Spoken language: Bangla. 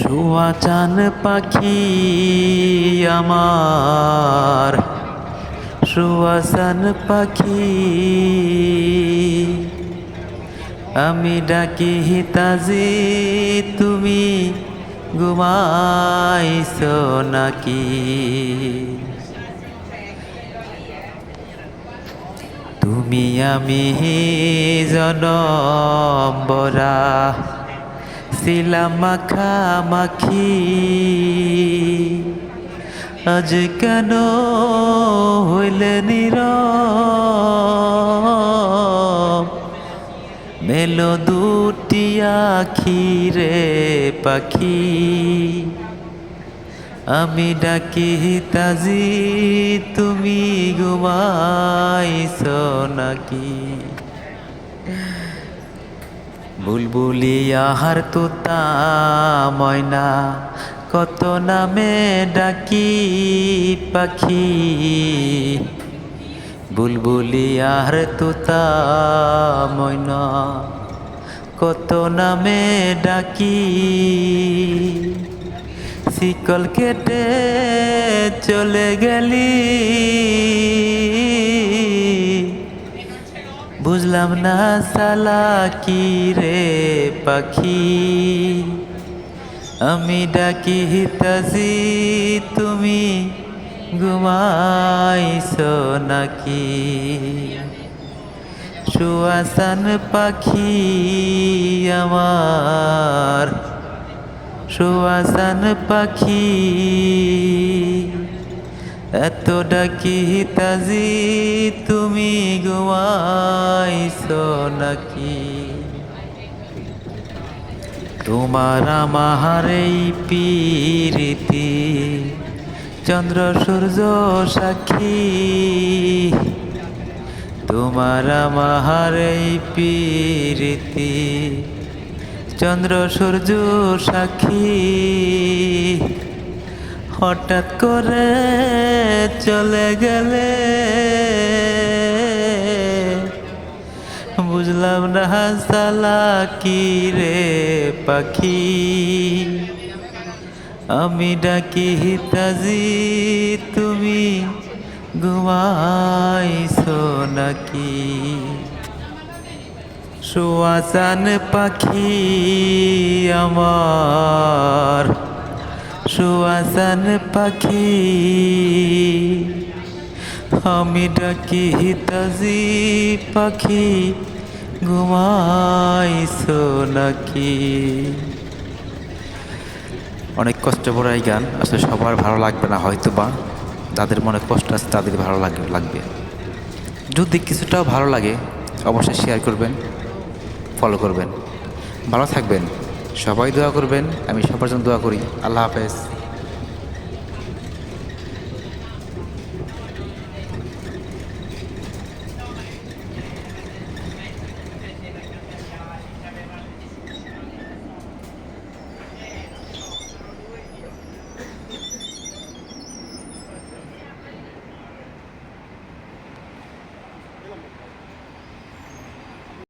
সুয়াচান পাখি আমার। সুয়াচান পাখি আমি ডাকি হিতাজি তুমি ঘুমাইছ নাকি? তুমি আমি জনম্বরা ছিলাম মাখামাখি আজ কেন হইলে নির মেলো দুটি আখি রে পাখি আমি ডাকি তাজি তুমি ঘুমাইছ নাকি বুলবুলি আহার তোতা ময়না, কত নামে ডাকি পাখি। বুলবুলি আহার তোতা ময়না, কত নামে ডাকি। শিকল কেটে চলে গেলি। বুঝলাম না সালা কি রে পাখি। আমি ডাকি হিতাজি, তুমি ঘুমাইছ নাকি? সুয়াসান পাখি আমার, সুয়াসান পাখি। এত ডাকি তাজি, তুমি ঘুমাইছ নাকি? তোমার আমার এই পীরিতি, চন্দ্র সূর্য সাক্ষী। তোমার আমার এই পীরিতি, চন্দ্র সূর্য সাক্ষী। হঠাৎ করে চলে গেলে। বুঝলাম না সালা কি রে পাখি। আমি ডাকি, হিতাজি, তুমি ঘুমাইছ নাকি? সুয়াসান পাখি আমার সুয়াসান পাখি, আমি ডাকি হিতাজি পাখি, ঘুমাইছ নাকি? অনেক কষ্ট পড়ে এই গান, আসলে সবার ভালো লাগবে না হয়তো বা যাদের মনে কষ্ট আছে তাদের ভালো লাগবে। যদি কিছুটাও ভালো লাগে, অবশ্যই শেয়ার করবেন ফলো করবেন। ভালো থাকবেন, সবাই দোয়া করবেন, আমি সবার জন্য দোয়া করি। আল্লাহ হাফেজ।